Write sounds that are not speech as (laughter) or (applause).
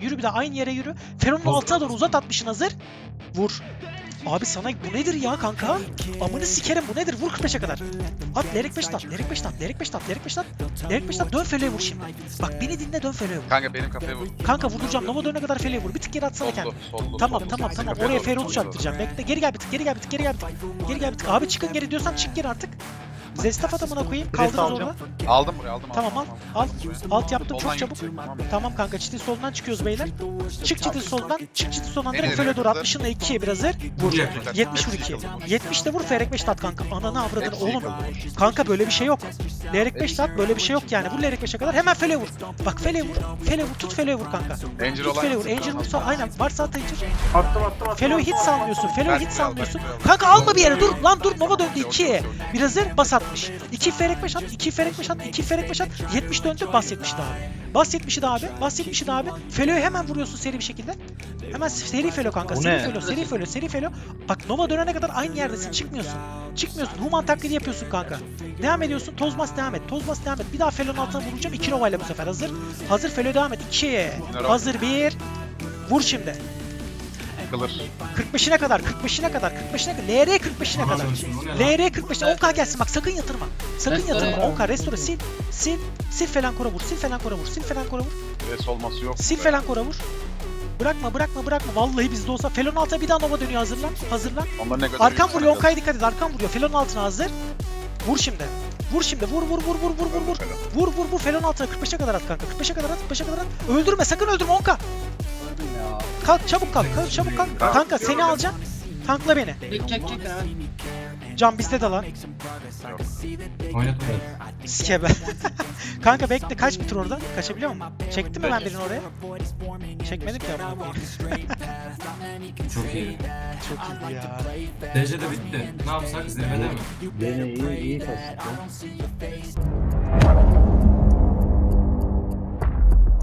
yürü bir daha aynı yere yürü. Feron'un altına doğru uzat atmışın hazır. Vur. Abi sana bu nedir ya kanka? Amını sikerim bu nedir? Vur 45'e kadar. At Lerik 5 at, Lerik 5 at, Lerik 5 at, Lerik 5 at. Lerik 5 at dön Fele'ye vur şimdi. Bak beni dinle dön Fele'ye vur. Kanka benim kafaya vur. Kanka vurduracağım. Nova dönene kadar Fele'ye vur. Bir tık geri atsana kendini. Tamam tamam tamam. Oraya sollu. çarptıracağım. Bekle. Geri gel bir tık. Geri gel bir tık. Geri gel bir tık. Geri gel bir tık. Abi çıkın geri diyorsan çık geri artık. Zestaf atamına koyayım. Kaldırız alacağım. orada. Aldım buraya aldım. Tamam al. Al. Alt yaptım çok çabuk. Tamam. Kanka çitin solundan çıkıyoruz beyler. Çık çitin solundan. Çık çitin solundan direkt föle doğru hazır? 60'ınla 2'ye bir hazır. Vur. Vur. 70 vur 2. 70 de vur Ferek 5 tat kanka. Ananı avradını oğlum. Kanka böyle bir şey yok. Lerek 5 tat böyle bir şey yok yani. Vur Lerek 5'e kadar hemen Fele vur. Bak Fele vur. Fele vur. Tut Fele vur kanka. Angel Tut. Fele vur. Angel vursa aynen. Varsa at Angel. Attım attım attım. Felo'yu hiç salmıyorsun. Felo'yu hiç salmıyorsun. Kanka alma bir yere dur. Lan dur Nova döndü 2'ye. Bir hazır bas atmış. 2 ferek 5 at. 2 ferek 5 at. 2 ferek 5 at. 70 döndü bas 70 daha abi. Bas 70'i daha abi. Bas 70'i daha abi. Felo'yu hemen vuruyorsun seri bir şekilde. Hemen seri Felo kanka. Bu Seri ne? Felo, seri Felo, seri Felo. Bak Nova dönene kadar aynı yerdesin. Çıkmıyorsun. Çıkmıyorsun. Human taklidi yapıyorsun kanka. Devam ediyorsun. Tozmas devam et. Tozmas devam et. Bir daha Felo'nun altına vuracağım. 2 Nova ile bu sefer hazır. Hazır Felo devam et. 2. Nero. Hazır 1. Vur şimdi. Kılır. 45'ine kadar, 45'ine kadar, 45'ine kadar, LR 45'ine Ondan kadar. LR 45'ine 10k gelsin bak sakın yatırma. Sakın Restore yatırma. ya. 10k restore sil. Sil. Sil falan kora vur. Sil falan kora vur. Sil falan kora vur. Res olması yok. Sil falan kora vur. Bırakma bırakma bırakma. Vallahi bizde olsa Felon altına bir daha Nova dönüyor hazırlan. Hazırlan. Onların ne kadar Arkan iyi vuruyor sanıyor. 10k'ya dikkat et. Arkan vuruyor. Felon altına hazır. Vur şimdi. Vur şimdi. Vur vur vur vur vur vur vur. Vur vur vur Felon altına 45'e kadar at kanka. 45'e kadar at. 45'e kadar at. Öldürme sakın öldürme 10k. Kalk çabuk kalk. kalk çabuk kalk. Kanka seni alacağım. Tankla beni. Çek çek çek abi. Can bizde de lan. Sikebe. (laughs) Kanka bekle kaç bir tur orada? Kaçabiliyor musun? Çektim mi ben birini oraya? Çekmedim ki koyayım. (laughs) Çok iyi. Çok iyiydi ya. Derecede bitti. Ne yapsak zirvede mi? Beni iyi iyi kasıttı.